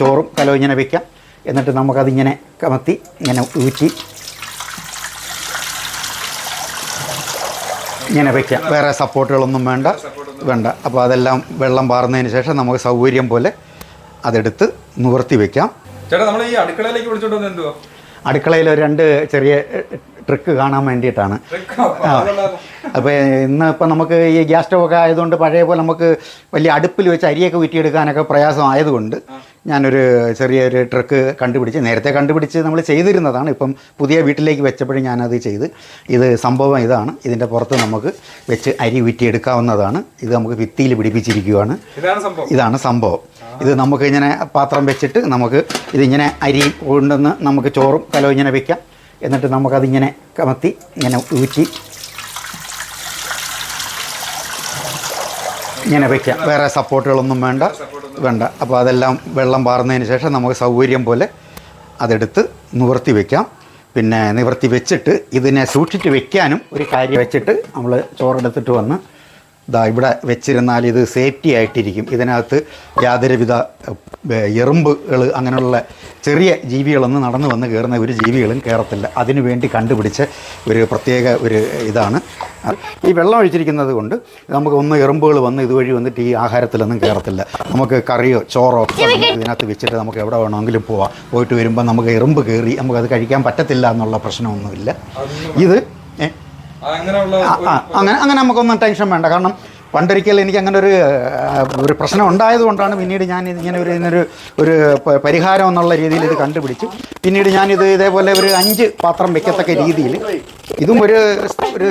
ചോറും കലവും ഇങ്ങനെ വെക്കാം. എന്നിട്ട് നമുക്കതിങ്ങനെ കമത്തി ഇങ്ങനെ ഊറ്റി ഇങ്ങനെ വെക്കാം. വേറെ സപ്പോർട്ടുകളൊന്നും വേണ്ട. വേണ്ട. അപ്പോൾ അതെല്ലാം വെള്ളം പാർന്നതിന് ശേഷം നമുക്ക് സൗകര്യം പോലെ അതെടുത്ത് നിവർത്തി വെക്കാം. ചേട്ടാ നമ്മൾ ഈ അടുക്കളയിലേക്ക് വിളിച്ചോണ്ട് എന്തുവാ? അടുക്കളയിൽ ഒരു രണ്ട് ചെറിയ ട്രിക്ക് കാണാൻ വേണ്ടിയിട്ടാണ്. അപ്പോൾ ഇന്ന് ഇപ്പം നമുക്ക് ഈ ഗ്യാസ് സ്റ്റവ് ഒക്കെ ആയതുകൊണ്ട് പഴയ പോലെ നമുക്ക് വലിയ അടുപ്പിൽ വെച്ച് അരിയൊക്കെ വിറ്റിയെടുക്കാനൊക്കെ പ്രയാസം ആയതുകൊണ്ട് ഞാനൊരു ചെറിയൊരു ട്രക്ക് കണ്ടുപിടിച്ച് നേരത്തെ കണ്ടുപിടിച്ച് നമ്മൾ ചെയ്തിരുന്നതാണ്. ഇപ്പം പുതിയ വീട്ടിലേക്ക് വെച്ചപ്പോഴും ഞാനത് ചെയ്ത് ഇത് സംഭവം ഇതാണ്. ഇതിന്റെ പുറത്ത് നമുക്ക് വെച്ച് അരി ഊറ്റിയെടുക്കാവുന്നതാണ്. ഇത് നമുക്ക് ഭിത്തിയിൽ പിടിപ്പിച്ചിരിക്കുകയാണ് ഇതാണ് സംഭവം. ഇത് നമുക്ക് ഇങ്ങനെ പാത്രം വെച്ചിട്ട് നമുക്ക് ഇതിങ്ങനെ അരി കൊണ്ടുവന്ന് നമുക്ക് ചോറും കലവും ഇങ്ങനെ വെക്കാം. എന്നിട്ട് നമുക്കതിങ്ങനെ കമത്തി ഇങ്ങനെ ഊറ്റി ഇങ്ങനെ വെക്കാം. വേറെ സപ്പോർട്ടുകളൊന്നും വേണ്ട. വേണ്ട. അപ്പോൾ അതെല്ലാം വെള്ളം പാർന്നതിന് ശേഷം നമുക്ക് സൗകര്യം പോലെ അതെടുത്ത് നിവർത്തി വെക്കാം. പിന്നെ നിവർത്തി വെച്ചിട്ട് ഇതിനെ സൂക്ഷിച്ച് വെക്കാനും ഒരു കാര്യം വെച്ചിട്ട് നമ്മൾ ചോറെടുത്തിട്ട് വന്ന് ഇതാ ഇവിടെ വെച്ചിരുന്നാൽ ഇത് സേഫ്റ്റി ആയിട്ടിരിക്കും. ഇതിനകത്ത് യാതൊരുവിധ എറുമ്പുകൾ അങ്ങനെയുള്ള ചെറിയ ജീവികളൊന്നും നടന്നു വന്ന് കയറുന്ന ഒരു ജീവികളും കയറത്തില്ല അതിനു വേണ്ടി കണ്ടുപിടിച്ച ഒരു പ്രത്യേക ഒരു ഇതാണ്. ഈ വെള്ളം ഒഴിച്ചിരിക്കുന്നത് കൊണ്ട് നമുക്ക് ഒന്ന് എറുമ്പുകൾ വന്ന് ഇതുവഴി വന്നിട്ട് ഈ ആഹാരത്തിലൊന്നും കയറത്തില്ല. നമുക്ക് കറിയോ ചോറോ ഇതിനകത്ത് വെച്ചിട്ട് നമുക്ക് എവിടെ വേണമെങ്കിലും പോവാം. പോയിട്ട് വരുമ്പോൾ നമുക്ക് എറുമ്പ് കയറി നമുക്കത് കഴിക്കാൻ പറ്റത്തില്ല എന്നുള്ള പ്രശ്നമൊന്നുമില്ല. ഇത് അങ്ങനെ അങ്ങനെ നമുക്കൊന്നും ടെൻഷൻ വേണ്ട. കാരണം പണ്ടൊരിക്കൽ എനിക്ക് അങ്ങനെ ഒരു ഒരു പ്രശ്നം ഉണ്ടായതുകൊണ്ടാണ് പിന്നീട് ഞാൻ ഇങ്ങനെ ഒരു ഇതിനൊരു ഒരു പരിഹാരം എന്നുള്ള രീതിയിൽ ഇത് കണ്ടുപിടിച്ചു. പിന്നീട് ഞാനിത് ഇതേപോലെ ഒരു അഞ്ച് പാത്രം വെക്കത്തക്ക രീതിയിൽ ഇതും ഒരു ഒരു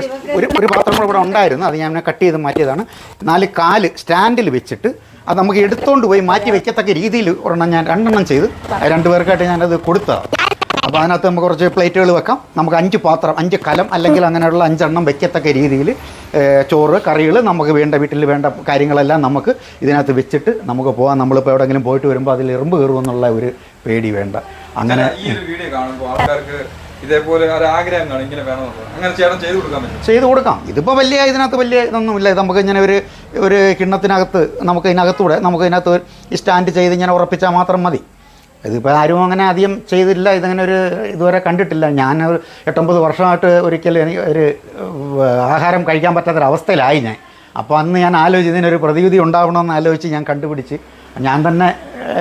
ഒരു പാത്രം കൂടെ ഇവിടെ ഉണ്ടായിരുന്നു. അത് ഞാൻ കട്ട് ചെയ്ത് മാറ്റിയതാണ്. നാല് കാൽ സ്റ്റാൻഡിൽ വെച്ചിട്ട് അത് നമുക്ക് എടുത്തുകൊണ്ട് പോയി മാറ്റി വെക്കത്തക്ക രീതിയിൽ ഒരെണ്ണം ഞാൻ രണ്ടെണ്ണം ചെയ്ത് രണ്ടുപേർക്കായിട്ട് ഞാനത് കൊടുത്തതാണ്. അപ്പോൾ അതിനകത്ത് നമുക്ക് കുറച്ച് പ്ലേറ്റുകൾ വെക്കാം. നമുക്ക് അഞ്ച് പാത്രം അഞ്ച് കലം അല്ലെങ്കിൽ അങ്ങനെയുള്ള അഞ്ചെണ്ണം വെക്കത്തക്ക രീതിയിൽ ചോറ് കറികൾ നമുക്ക് വേണ്ട വീട്ടിൽ വേണ്ട കാര്യങ്ങളെല്ലാം നമുക്ക് ഇതിനകത്ത് വെച്ചിട്ട് നമുക്ക് പോകാം നമ്മളിപ്പോൾ എവിടെയെങ്കിലും പോയിട്ട് വരുമ്പോൾ അതിൽ എറുമ്പ് കയറുമെന്നുള്ള ഒരു പേടി വേണ്ട. അങ്ങനെ ഈ ഒരു വീഡിയോ കാണുമ്പോൾ ആൾക്കാർക്ക് ഇതേപോലെ കാണും ഇങ്ങനെ വേണമെന്നുള്ളത് അങ്ങനെ ചേട്ടൻ ചെയ്തു കൊടുക്കാൻ പറ്റും ചെയ്ത് കൊടുക്കാം. ഇതിപ്പോൾ വലിയ ഇതിനകത്ത് വലിയ ഇതൊന്നുമില്ല. ഇത് നമുക്ക് ഇങ്ങനെ ഒരു ഒരു കിണ്ണത്തിനകത്ത് നമുക്ക് ഇതിനകത്തൂടെ നമുക്ക് ഇതിനകത്ത് ഈ സ്റ്റാൻഡ് ചെയ്ത് ഇങ്ങനെ ഉറപ്പിച്ചാൽ മാത്രം മതി. ഇതിപ്പോൾ ആരും അങ്ങനെ അധികം ചെയ്തില്ല. ഇതങ്ങനെ ഒരു ഇതുവരെ കണ്ടിട്ടില്ല. ഞാൻ ഒരു എട്ടൊമ്പത് വർഷമായിട്ട് ഒരിക്കലും എനിക്ക് ഒരു ആഹാരം കഴിക്കാൻ പറ്റാത്തൊരവസ്ഥയിലായി ഞാൻ. അപ്പോൾ അന്ന് ഞാൻ ആലോചിച്ച് ഇതിനൊരു പ്രതിവിധി ഉണ്ടാവണമെന്ന് ആലോചിച്ച് ഞാൻ കണ്ടുപിടിച്ച് ഞാൻ തന്നെ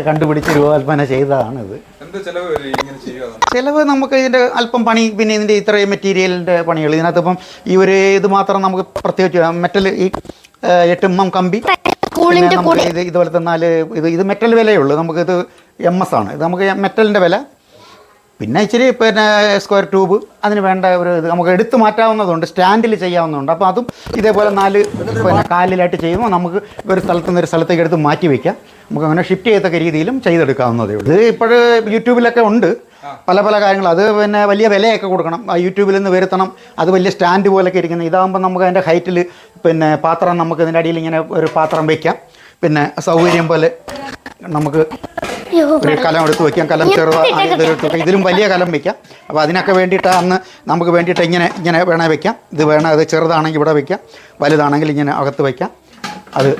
കണ്ടുപിടിച്ച് രൂപകൽപ്പന ചെയ്തതാണ് ഇത് എന്ത് ചെലവ് നമുക്ക് ഇതിന്റെ അല്പം പണി പിന്നെ ഇതിന്റെ ഇത്രയും മെറ്റീരിയലിന്റെ പണികൾ. ഇതിനകത്ത് ഇപ്പം ഈ ഒരു ഇത് മാത്രം നമുക്ക് പ്രത്യേകിച്ച് മെറ്റൽ ഈ എട്ടുമ്മം കമ്പി. പിന്നെ കൂടെ ഇത് ഇതുപോലത്തെ നാല് ഇത് ഇത് മെറ്റൽ വിലയേ ഉള്ളൂ. നമുക്കിത് എം എസ് ആണ്. ഇത് നമുക്ക് മെറ്റലിന്റെ വില. പിന്നെ ഇച്ചിരി പിന്നെ സ്ക്വയർ ട്യൂബ് അതിന് വേണ്ട ഒരു ഇത് നമുക്ക് എടുത്തു മാറ്റാവുന്നതുണ്ട്. സ്റ്റാൻഡിൽ ചെയ്യാവുന്നതുണ്ട്. അപ്പോൾ അതും ഇതേപോലെ നാല് പിന്നെ കാലിലായിട്ട് ചെയ്യുമ്പോൾ നമുക്ക് ഒരു സ്ഥലത്ത് നിന്ന് ഒരു സ്ഥലത്തേക്ക് എടുത്ത് മാറ്റി വയ്ക്കാം നമുക്ക് അങ്ങനെ ഷിഫ്റ്റ് ചെയ്യത്തക്ക രീതിയിലും ചെയ്തെടുക്കാവുന്നതേ ഉള്ളൂ. ഇത് ഇപ്പോൾ യൂട്യൂബിലൊക്കെ ഉണ്ട്. പല പല കാര്യങ്ങൾ. അത് പിന്നെ വലിയ വിലയൊക്കെ കൊടുക്കണം. ആ യൂട്യൂബിൽ നിന്ന് വരുത്തണം. അത് വലിയ സ്റ്റാൻഡ് പോലൊക്കെ ഇരിക്കുന്നത്. ഇതാകുമ്പോൾ നമുക്ക് അതിന്റെ ഹൈറ്റിൽ പിന്നെ പാത്രം നമുക്ക് ഇതിന്റെ അടിയിൽ ഇങ്ങനെ ഒരു പാത്രം വയ്ക്കാം പിന്നെ സൗകര്യം പോലെ നമുക്ക് ഒരു കലം എടുത്ത് വെക്കാം. കലം ചെറുതായിട്ട് ഇതൊരു ഇതിലും വലിയ കലം വെക്കാം. അപ്പോൾ അതിനൊക്കെ വേണ്ടിയിട്ട് അന്ന് നമുക്ക് വേണ്ടിയിട്ട് ഇങ്ങനെ ഇങ്ങനെ വേണേൽ വെക്കാം. ഇത് വേണേൽ അത് ചെറുതാണെങ്കിൽ ഇവിടെ വെക്കാം. വലുതാണെങ്കിൽ ഇങ്ങനെ അകത്ത് വെക്കാം. അത്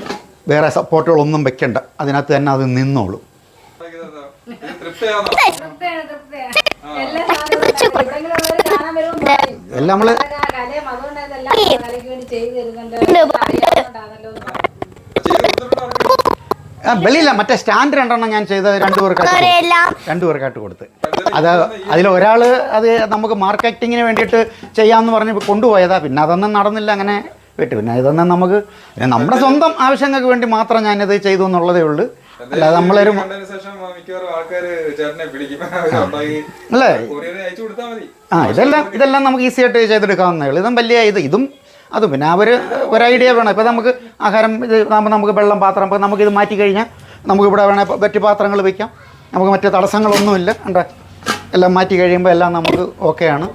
വേറെ സപ്പോർട്ടുകളൊന്നും വെക്കണ്ട. അതിനകത്ത് തന്നെ അത് നിന്നോളൂ. തൃപ്തിയാണ്. എല്ലാ കൊടുത്തിട്ടുള്ള വെളിയില്ല. മറ്റേ സ്റ്റാൻഡ് രണ്ടെണ്ണം ഞാൻ ചെയ്ത രണ്ടു പേർക്കായിട്ട് കൊടുത്തു. രണ്ടു പേർക്കായിട്ട് കൊടുത്ത്. അത് അതിൽ ഒരാൾ അത് നമുക്ക് മാർക്കറ്റിങ്ങിന് വേണ്ടിയിട്ട് ചെയ്യാമെന്ന് പറഞ്ഞ് കൊണ്ടുപോയതാ. പിന്നെ അതൊന്നും നടന്നില്ല. അങ്ങനെ വിട്ടു. പിന്നെ ഇതൊന്നും നമുക്ക് നമ്മുടെ സ്വന്തം ആവശ്യങ്ങൾക്ക് വേണ്ടി മാത്രം ഞാനിത് ചെയ്തു എന്നുള്ളതേ ഉള്ളൂ. അല്ലാതെ നമ്മളൊരു അല്ലേ? ആ ഇതെല്ലാം ഇതെല്ലാം നമുക്ക് ഈസി ആയിട്ട് ചെയ്തെടുക്കാവുന്നേ ഉള്ളൂ. ഇതും വലിയ ഇത് ഇതും അതും പിന്നെ അവർ ഒരു ഐഡിയ വേണം. ഇപ്പോൾ നമുക്ക് ആഹാരം ഇത് നമ്മൾ നമുക്ക് വെള്ളം പാത്രം ഇപ്പം നമുക്കിത് മാറ്റി കഴിഞ്ഞാൽ നമുക്കിവിടെ വേണേൽ മറ്റ് പാത്രങ്ങൾ വയ്ക്കാം നമുക്ക് മറ്റ് തടസ്സങ്ങളൊന്നുമില്ല. ഉണ്ട് എല്ലാം മാറ്റി കഴിയുമ്പോൾ എല്ലാം നമുക്ക് ഓക്കെയാണ്.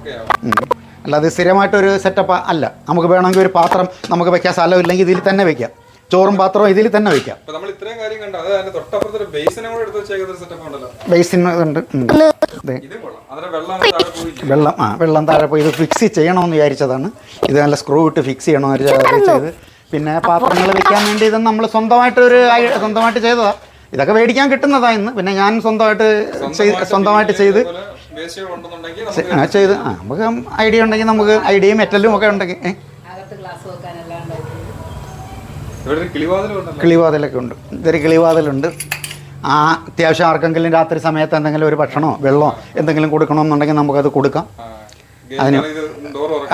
അല്ലാതെ സ്ഥിരമായിട്ടൊരു സെറ്റപ്പ് അല്ല. നമുക്ക് വേണമെങ്കിൽ ഒരു പാത്രം നമുക്ക് വെക്കാൻ സ്ഥലമില്ലെങ്കിൽ ഇതിൽ തന്നെ വെക്കാം. ചോറും പാത്രവും ഇതിൽ തന്നെ വെക്കാം. അപ്പൊ നമ്മൾ ഇത്രയും കാര്യം കണ്ടു? അത് അതിന്റെ തൊട്ടപ്പുറത്ത് ഒരു ബേസിനെ കൂടെ എടുത്ത് വെച്ചേക്കുന്ന ഒരു സെറ്റപ്പ് ഉണ്ടല്ലോ. ബേസിൻ ഉണ്ട്. വെള്ളം ആ വെള്ളം താഴെ പോയി. ഇത് ഫിക്സ് ചെയ്യണമെന്ന് വിചാരിച്ചതാണ്. ഇത് നല്ല സ്ക്രൂ ഇട്ട് ഫിക്സ് ചെയ്യണമെന്ന് വിചാരിച്ചത് ചെയ്ത്. പിന്നെ പാത്രങ്ങൾ വെക്കാൻ വേണ്ടി ഇത് നമ്മൾ സ്വന്തമായിട്ട് ഒരു സ്വന്തമായിട്ട് ചെയ്തതാ. ഇതൊക്കെ മേടിക്കാൻ കിട്ടുന്നതാ ഇന്ന്. പിന്നെ ഞാൻ സ്വന്തമായിട്ട് സ്വന്തമായിട്ട് ചെയ്ത് ചെയ്ത്. ആ നമുക്ക് ഐഡിയ ഉണ്ടെങ്കിൽ നമുക്ക് ഐഡിയയും മെറ്റലും ഒക്കെ ഉണ്ടെങ്കിൽ കിളിവാതിലൊക്കെ ഉണ്ട്. ഇതൊരു കിളിവാതിലുണ്ട്. ആ അത്യാവശ്യം ആർക്കെങ്കിലും രാത്രി സമയത്ത് എന്തെങ്കിലും ഒരു ഭക്ഷണമോ വെള്ളമോ എന്തെങ്കിലും കൊടുക്കണമെന്നുണ്ടെങ്കിൽ നമുക്കത് കൊടുക്കാം. അതിന്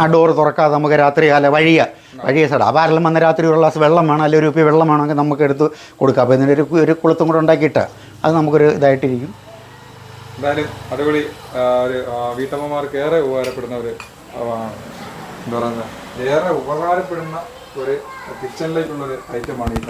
ആ ഡോറ് തുറക്കാതെ നമുക്ക് രാത്രി കാല വഴിയ വഴിയ സൈഡ് അപ്പോൾ ആരെല്ലാം വന്ന രാത്രി ഒരു ഗ്ലാസ് വെള്ളം വേണം അല്ലെങ്കിൽ ഒരു ഉപ്പി വെള്ളം വേണമെങ്കിൽ നമുക്ക് എടുത്ത് കൊടുക്കാം. അപ്പോൾ ഇതിന്റെ ഒരു ഒരു കുളത്തും കൂടെ ഉണ്ടാക്കിയിട്ട് അത് നമുക്കൊരു ഇതായിട്ടിരിക്കും. എന്തായാലും അടിപൊളി ഒരു വീട്ടമ്മമാർക്ക് ഏറെ ഉപകാരപ്പെടുന്ന ഒരു എന്താ പറയുക ഏറെ ഉപകാരപ്പെടുന്ന ഒരു കിച്ചണിലേക്കുള്ള ഒരു ഐറ്റമാണ് ഈ